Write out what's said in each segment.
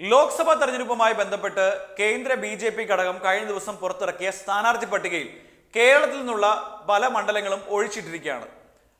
ലോക്സഭാ തെരഞ്ഞെടുപ്പുമായി ബന്ധപ്പെട്ട് കേന്ദ്ര ബി ജെ പി ഘടകം കഴിഞ്ഞ ദിവസം പുറത്തിറക്കിയ സ്ഥാനാർത്ഥി പട്ടികയിൽ കേരളത്തിൽ നിന്നുള്ള പല മണ്ഡലങ്ങളും ഒഴിച്ചിട്ടിരിക്കുകയാണ്.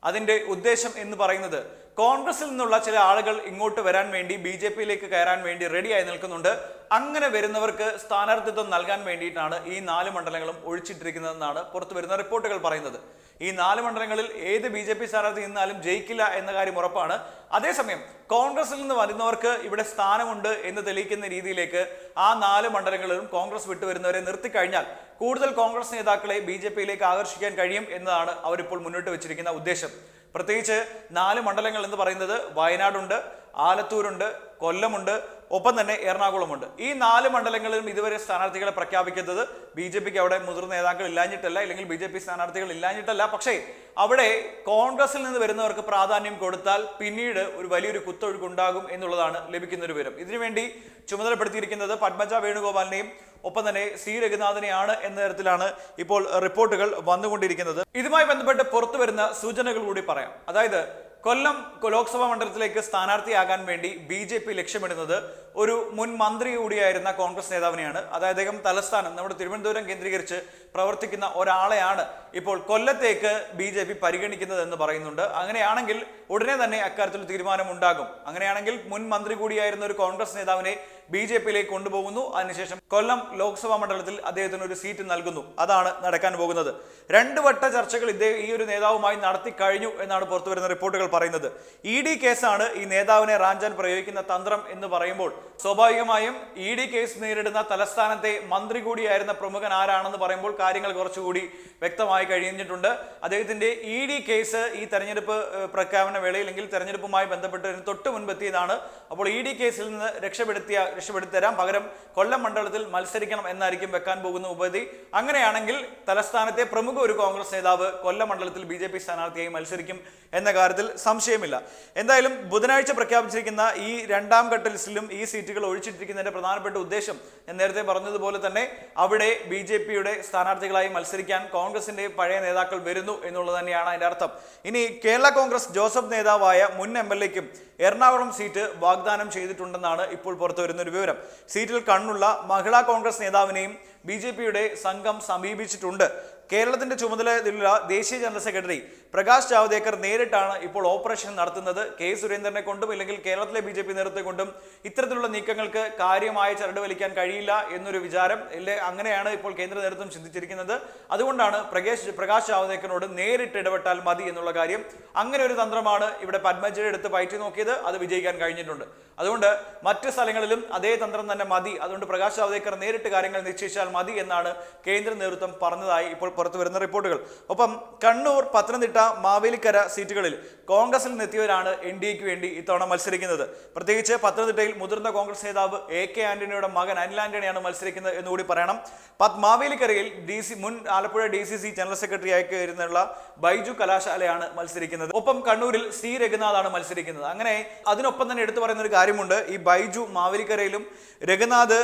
അതിന്റെ ഉദ്ദേശം എന്ന് പറയുന്നത് കോൺഗ്രസിൽ നിന്നുള്ള ചില ആളുകൾ ഇങ്ങോട്ട് വരാൻ വേണ്ടി ബി ജെ പിയിലേക്ക് കയറാൻ വേണ്ടി റെഡിയായി നിൽക്കുന്നുണ്ട്. അങ്ങനെ വരുന്നവർക്ക് സ്ഥാനാർത്ഥിത്വം നൽകാൻ വേണ്ടിയിട്ടാണ് ഈ നാല് മണ്ഡലങ്ങളും ഒഴിച്ചിട്ടിരിക്കുന്നതെന്നാണ് പുറത്തു വരുന്ന റിപ്പോർട്ടുകൾ പറയുന്നത്. ഈ നാല് മണ്ഡലങ്ങളിൽ ഏത് ബി ജെ പി സ്ഥാനാർത്ഥി നിന്നാലും ജയിക്കില്ല എന്ന കാര്യം ഉറപ്പാണ്. അതേസമയം കോൺഗ്രസിൽ നിന്ന് വരുന്നവർക്ക് ഇവിടെ സ്ഥാനമുണ്ട് എന്ന് തെളിയിക്കുന്ന രീതിയിലേക്ക് ആ നാല് മണ്ഡലങ്ങളിലും കോൺഗ്രസ് വിട്ടുവരുന്നവരെ നിർത്തിക്കഴിഞ്ഞാൽ കൂടുതൽ കോൺഗ്രസ് നേതാക്കളെ ബി ജെ പിയിലേക്ക് ആകർഷിക്കാൻ കഴിയും എന്നതാണ് അവരിപ്പോൾ മുന്നോട്ട് വെച്ചിരിക്കുന്ന ഉദ്ദേശം. പ്രത്യേകിച്ച് നാല് മണ്ഡലങ്ങൾ എന്ന് പറയുന്നത് വയനാടുണ്ട് ആലത്തൂരുണ്ട് കൊല്ലമുണ്ട് ഒപ്പം തന്നെ എറണാകുളമുണ്ട്. ഈ നാല് മണ്ഡലങ്ങളിലും ഇതുവരെ സ്ഥാനാർത്ഥികളെ പ്രഖ്യാപിക്കുന്നത് ബി ജെ പിക്ക് അവിടെ മുതിർന്ന നേതാക്കൾ ഇല്ലാഞ്ഞിട്ടല്ല അല്ലെങ്കിൽ ബി ജെ പി സ്ഥാനാർത്ഥികൾ ഇല്ലാഞ്ഞിട്ടല്ല. പക്ഷേ അവിടെ കോൺഗ്രസിൽ നിന്ന് വരുന്നവർക്ക് പ്രാധാന്യം കൊടുത്താൽ പിന്നീട് ഒരു വലിയൊരു കുത്തൊഴുക്കുണ്ടാകും എന്നുള്ളതാണ് ലഭിക്കുന്ന ഒരു വിവരം ഇതിനുവേണ്ടി ചുമതലപ്പെടുത്തിയിരിക്കുന്നത് പത്മജ വേണുഗോപാലിനെയും ഒപ്പം തന്നെ സി. രഘുനാഥനെയാണ് എന്ന തരത്തിലാണ് ഇപ്പോൾ റിപ്പോർട്ടുകൾ വന്നുകൊണ്ടിരിക്കുന്നത്. ഇതുമായി ബന്ധപ്പെട്ട് പുറത്തു വരുന്ന സൂചനകൾ കൂടി പറയാം. അതായത് കൊല്ലം ലോക്സഭാ മണ്ഡലത്തിലേക്ക് സ്ഥാനാർത്ഥിയാകാൻ വേണ്ടി ബി ജെ പി ലക്ഷ്യമിടുന്നത് ഒരു മുൻ മന്ത്രി കൂടിയായിരുന്ന കോൺഗ്രസ് നേതാവിനെയാണ്. അതായത് അദ്ദേഹം തലസ്ഥാനം നമ്മുടെ തിരുവനന്തപുരം കേന്ദ്രീകരിച്ച് പ്രവർത്തിക്കുന്ന ഒരാളെയാണ് ഇപ്പോൾ കൊല്ലത്തേക്ക് ബി ജെ പി പരിഗണിക്കുന്നത് എന്ന് പറയുന്നുണ്ട്. അങ്ങനെയാണെങ്കിൽ ഉടനെ തന്നെ അക്കാര്യത്തിൽ തീരുമാനമുണ്ടാകും. അങ്ങനെയാണെങ്കിൽ മുൻ മന്ത്രി കൂടിയായിരുന്ന ഒരു കോൺഗ്രസ് നേതാവിനെ ബി ജെ പിയിലേക്ക് കൊണ്ടുപോകുന്നു. അതിനുശേഷം കൊല്ലം ലോക്സഭാ മണ്ഡലത്തിൽ അദ്ദേഹത്തിന് ഒരു സീറ്റ് നൽകുന്നു. അതാണ് നടക്കാൻ പോകുന്നത്. രണ്ടു വട്ട ചർച്ചകൾ ഇദ്ദേഹം ഈ ഒരു നേതാവുമായി നടത്തി കഴിഞ്ഞു എന്നാണ് പുറത്തു വരുന്ന റിപ്പോർട്ടുകൾ പറയുന്നത്. ഇ ഡി കേസാണ് ഈ നേതാവിനെ റാഞ്ചാൻ പ്രയോഗിക്കുന്ന തന്ത്രം എന്ന് പറയുമ്പോൾ സ്വാഭാവികമായും ഇ ഡി കേസ് നേരിടുന്ന തലസ്ഥാനത്തെ മന്ത്രി കൂടിയായിരുന്ന പ്രമുഖൻ ആരാണെന്ന് പറയുമ്പോൾ കാര്യങ്ങൾ കുറച്ചുകൂടി വ്യക്തമായി കഴിഞ്ഞിട്ടുണ്ട്. അദ്ദേഹത്തിന്റെ ഇ ഡി കേസ് ഈ തെരഞ്ഞെടുപ്പ് പ്രഖ്യാപന വേളയിൽ അല്ലെങ്കിൽ തെരഞ്ഞെടുപ്പുമായി ബന്ധപ്പെട്ട് തൊട്ട് മുൻപെത്തിയതാണ്. അപ്പോൾ ഇ ഡി കേസിൽ നിന്ന് രക്ഷപ്പെടുത്തിയ രക്ഷപ്പെടുത്തരാം പകരം കൊല്ലം മണ്ഡലത്തിൽ മത്സരിക്കണം എന്നായിരിക്കും വെക്കാൻ പോകുന്ന ഉപാധി അങ്ങനെയാണെങ്കിൽ തലസ്ഥാനത്തെ പ്രമുഖ ഒരു കോൺഗ്രസ് നേതാവ് കൊല്ലം മണ്ഡലത്തിൽ ബി ജെ പി സ്ഥാനാർത്ഥിയായി മത്സരിക്കും എന്ന കാര്യത്തിൽ സംശയമില്ല. എന്തായാലും ബുധനാഴ്ച പ്രഖ്യാപിച്ചിരിക്കുന്ന ഈ രണ്ടാം ഘട്ട ലിസ്റ്റിലും ഈ സീറ്റുകൾ ഒഴിച്ചിട്ടിരിക്കുന്നതിന്റെ പ്രധാനപ്പെട്ട ഉദ്ദേശം ഞാൻ നേരത്തെ പറഞ്ഞതുപോലെ തന്നെ അവിടെ ബി ജെ പിയുടെ സ്ഥാനാർത്ഥികളായി മത്സരിക്കാൻ കോൺഗ്രസിന്റെ പഴയ നേതാക്കൾ വരുന്നു എന്നുള്ളത് തന്നെയാണ് അതിന്റെ അർത്ഥം. ഇനി കേരള കോൺഗ്രസ് ജോസഫ് നേതാവായ മുൻ എം എൽ എക്കും എറണാകുളം സീറ്റ് വാഗ്ദാനം ചെയ്തിട്ടുണ്ടെന്നാണ് ഇപ്പോൾ പുറത്തു വരുന്ന ഒരു വിവരം. സീറ്റിൽ കണ്ണുള്ള മഹിളാ കോൺഗ്രസ് നേതാവിനെയും ബി ജെ പിയുടെ സംഘം സമീപിച്ചിട്ടുണ്ട്. കേരളത്തിന്റെ ചുമതലയുള്ള ദേശീയ ജനറൽ സെക്രട്ടറി പ്രകാശ് ജാവ്ദേക്കർ നേരിട്ടാണ് ഇപ്പോൾ ഓപ്പറേഷൻ നടത്തുന്നത്. കെ സുരേന്ദ്രനെ കൊണ്ടും അല്ലെങ്കിൽ കേരളത്തിലെ ബി ജെ പി നേതൃത്വത്തെ കൊണ്ടും ഇത്തരത്തിലുള്ള നീക്കങ്ങൾക്ക് കാര്യമായ ചരട് വലിക്കാൻ കഴിയില്ല എന്നൊരു വിചാരം അല്ലെങ്കിൽ അങ്ങനെയാണ് ഇപ്പോൾ കേന്ദ്ര നേതൃത്വം ചിന്തിച്ചിരിക്കുന്നത്. അതുകൊണ്ടാണ് പ്രകേശ് പ്രകാശ് ജാവ്ദേക്കറിനോട് നേരിട്ട് ഇടപെട്ടാൽ മതി എന്നുള്ള കാര്യം. അങ്ങനെ ഒരു തന്ത്രമാണ് ഇവിടെ പത്മജയുടെ അടുത്ത് പയറ്റി നോക്കിയത്. അത് വിജയിക്കാൻ കഴിഞ്ഞിട്ടുണ്ട്. അതുകൊണ്ട് മറ്റ് സ്ഥലങ്ങളിലും അതേ തന്ത്രം തന്നെ മതി. അതുകൊണ്ട് പ്രകാശ് ജാവ്ദേക്കർ നേരിട്ട് കാര്യങ്ങൾ നിശ്ചയിച്ചാൽ മതി എന്നാണ് കേന്ദ്ര നേതൃത്വം പറഞ്ഞതായി ഇപ്പോൾ പുറത്തു വരുന്ന റിപ്പോർട്ടുകൾ. ഒപ്പം കണ്ണൂർ പത്തനംതിട്ട മാവേലിക്കര സീറ്റുകളിൽ കോൺഗ്രസിൽ നിന്നെത്തിയവരാണ് എൻ ഡി എക്ക് വേണ്ടി ഇത്തവണ മത്സരിക്കുന്നത്. പ്രത്യേകിച്ച് പത്തനംതിട്ടയിൽ മുതിർന്ന കോൺഗ്രസ് നേതാവ് എ കെ ആന്റണിയുടെ മകൻ അനിൽ ആന്റണിയാണ് മത്സരിക്കുന്നത് എന്നുകൂടി പറയണം. മാവേലിക്കരയിൽ ഡി സി മുൻ Alappuzha D C C general secretary ആയി കയറുന്നുള്ള ബൈജു കലാശാലയാണ് മത്സരിക്കുന്നത്. ഒപ്പം കണ്ണൂരിൽ സി രഘുനാഥാണ് മത്സരിക്കുന്നത്. അങ്ങനെ അതിനൊപ്പം തന്നെ എടുത്തു പറയുന്ന ഒരു കാര്യമുണ്ട്. ഈ ബൈജു മാവേലിക്കരയിലും രഘുനാഥ്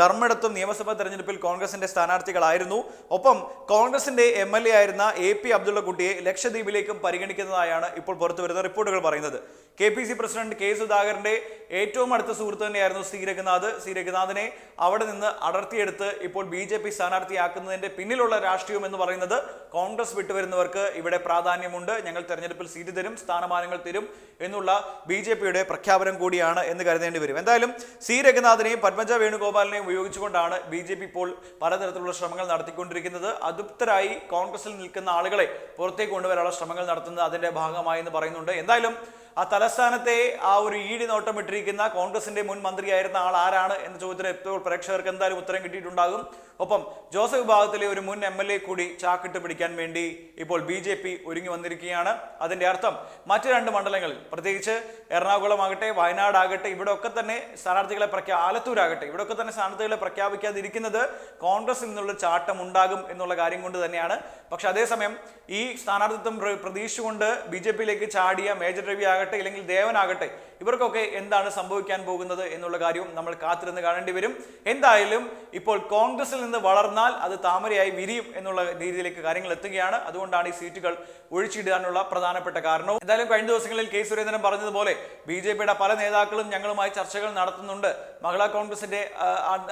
ധർമ്മടത്തും നിയമസഭാ തെരഞ്ഞെടുപ്പിൽ കോൺഗ്രസിന്റെ സ്ഥാനാർത്ഥികളായിരുന്നു. ഒപ്പം കോൺഗ്രസിന്റെ എം എൽ എ ആയിരുന്ന എ പി അബ്ദുള്ള കുട്ടിയെ ലക്ഷദ്വീപിലേക്കും പരിഗണിക്കുന്നതായാണ് ഇപ്പോൾ പുറത്തുവരുന്ന റിപ്പോർട്ടുകൾ പറയുന്നത്. K P C president K സുധാകരന്റെ ഏറ്റവും അടുത്ത സുഹൃത്ത് തന്നെയായിരുന്നു സി രഘുനാഥ്. സി രഘുനാഥിനെ അവിടെ നിന്ന് അടർത്തിയെടുത്ത് ഇപ്പോൾ ബി ജെ പി സ്ഥാനാർത്ഥിയാക്കുന്നതിന്റെ പിന്നിലുള്ള രാഷ്ട്രീയം എന്ന് പറയുന്നത് കോൺഗ്രസ് വിട്ടുവരുന്നവർക്ക് ഇവിടെ പ്രാധാന്യമുണ്ട്. ഞങ്ങൾ തെരഞ്ഞെടുപ്പിൽ സീറ്റ് തരും സ്ഥാനമാനങ്ങൾ തരും എന്നുള്ള ബി ജെ പിയുടെ പ്രഖ്യാപനം കൂടിയാണ് എന്ന് കരുതേണ്ടി വരും. എന്തായാലും സി രഘുനാഥിനെയും പത്മജ വേണുഗോപാലിനെയും ഉപയോഗിച്ചുകൊണ്ടാണ് ബി ജെ പി ഇപ്പോൾ പലതരത്തിലുള്ള ശ്രമങ്ങൾ നടത്തിക്കൊണ്ടിരിക്കുന്നത്. അതൃപ്തരായി കോൺഗ്രസിൽ നിൽക്കുന്ന ആളുകളെ പുറത്തേക്ക് കൊണ്ടുവരാനുള്ള ശ്രമങ്ങൾ നടത്തുന്നത് അതിന്റെ ഭാഗമായി എന്ന് പറയുന്നുണ്ട്. എന്തായാലും ആ തലസ്ഥാനത്തെ ആ ഒരു ഈടി നോട്ടം ഇട്ടിരിക്കുന്ന കോൺഗ്രസിന്റെ മുൻ മന്ത്രിയായിരുന്ന ആൾ ആരാണ് എന്ന ചോദ്യത്തിന് ഇപ്പോൾ പ്രേക്ഷകർക്ക് എന്തായാലും ഉത്തരം കിട്ടിയിട്ടുണ്ടാകും. ഒപ്പം ജോസഫ് വിഭാഗത്തിലെ ഒരു മുൻ എം എൽ എ കൂടി ചാക്കിട്ട് പിടിക്കാൻ വേണ്ടി ഇപ്പോൾ ബി ജെ പി ഒരുങ്ങി വന്നിരിക്കുകയാണ്. അതിന്റെ അർത്ഥം മറ്റ് രണ്ട് മണ്ഡലങ്ങളിൽ പ്രത്യേകിച്ച് എറണാകുളമാകട്ടെ വയനാടാകട്ടെ ഇവിടെ ഒക്കെ തന്നെ സ്ഥാനാർത്ഥികളെ പ്രഖ്യാ ആലത്തൂരാകട്ടെ ഇവിടെ ഒക്കെ തന്നെ സ്ഥാനാർത്ഥികളെ പ്രഖ്യാപിക്കാതിരിക്കുന്നത് കോൺഗ്രസിൽ നിന്നുള്ള ചാട്ടം ഉണ്ടാകും എന്നുള്ള കാര്യം കൊണ്ട് തന്നെയാണ്. പക്ഷെ അതേസമയം ഈ സ്ഥാനാർത്ഥിത്വം പ്ര- പ്രതീക്ഷിച്ചുകൊണ്ട് ബി ജെ പിയിലേക്ക് ചാടിയ മേജർ രവി ആകട്ടെ ഇല്ലെങ്കിൽ ദേവനാകട്ടെ ഇവർക്കൊക്കെ എന്താണ് സംഭവിക്കാൻ പോകുന്നത് എന്നുള്ള കാര്യവും നമ്മൾ കാത്തിരുന്ന് കാണേണ്ടി വരും. എന്തായാലും ഇപ്പോൾ കോൺഗ്രസിൽ നിന്ന് വളർന്നാൽ അത് താമരയായി വിരിയും എന്നുള്ള രീതിയിലേക്ക് കാര്യങ്ങൾ എത്തുകയാണ്. അതുകൊണ്ടാണ് ഈ സീറ്റുകൾ ഒഴിച്ചിടാനുള്ള പ്രധാനപ്പെട്ട കാരണവും എന്തായാലും കഴിഞ്ഞ ദിവസങ്ങളിൽ കെ സുരേന്ദ്രൻ പറഞ്ഞതുപോലെ ബി ജെ പിയുടെ പല നേതാക്കളും ഞങ്ങളുമായി ചർച്ചകൾ നടത്തുന്നുണ്ട്. മഹിളാ കോൺഗ്രസിന്റെ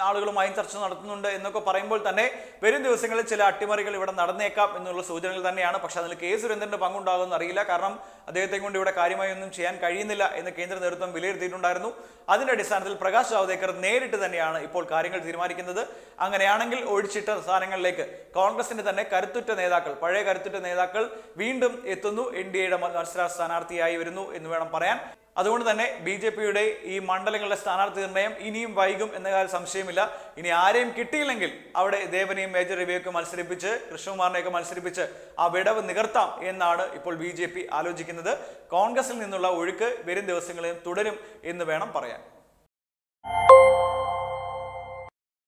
ആളുകളുമായും ചർച്ച നടത്തുന്നുണ്ട് എന്നൊക്കെ പറയുമ്പോൾ തന്നെ വരും ദിവസങ്ങളിൽ ചില അട്ടിമറികൾ ഇവിടെ നടന്നേക്കാം എന്നുള്ള സൂചനകൾ തന്നെയാണ്. പക്ഷെ അതിൽ കെ സുരേന്ദ്രന്റെ പങ്കുണ്ടാകുമെന്ന് അറിയില്ല. കാരണം അദ്ദേഹത്തെ കൊണ്ട് ഇവിടെ കാര്യമായി ഒന്നും ചെയ്യാൻ കഴിയുന്നില്ല എന്ന് കേന്ദ്ര നേതൃത്വം വിലയിരുത്തിയിട്ടുണ്ടായിരുന്നു. അതിന്റെ അടിസ്ഥാനത്തിൽ പ്രകാശ് ജാവ്ദേക്കർ നേരിട്ട് തന്നെയാണ് ഇപ്പോൾ കാര്യങ്ങൾ തീരുമാനിക്കുന്നത്. അങ്ങനെയാണെങ്കിൽ ഒഴിച്ചിട്ട സ്ഥാനങ്ങളിലേക്ക് കോൺഗ്രസിന്റെ തന്നെ കരുത്തുറ്റ നേതാക്കൾ പഴയ കരുത്തുറ്റ നേതാക്കൾ വീണ്ടും എത്തുന്നു. എൻ ഡി എയുടെ മത്സര സ്ഥാനാർത്ഥിയായി വരുന്നു എന്ന് വേണം പറയാൻ. അതുകൊണ്ട് തന്നെ ബി ജെ പിയുടെ ഈ മണ്ഡലങ്ങളുടെ സ്ഥാനാർത്ഥി നിർണയം ഇനിയും വൈകും എന്ന കാര്യം സംശയമില്ല. ഇനി ആരെയും കിട്ടിയില്ലെങ്കിൽ അവിടെ ദേവനെയും മേജർ രവിയൊക്കെ മത്സരിപ്പിച്ച് കൃഷ്ണകുമാറിനെയൊക്കെ മത്സരിപ്പിച്ച് ആ വിടവ് നികർത്താം എന്നാണ് ഇപ്പോൾ ബി ആലോചിക്കുന്നത്. കോൺഗ്രസിൽ നിന്നുള്ള ഒഴുക്ക് വരും ദിവസങ്ങളിലും തുടരും എന്ന് വേണം പറയാൻ.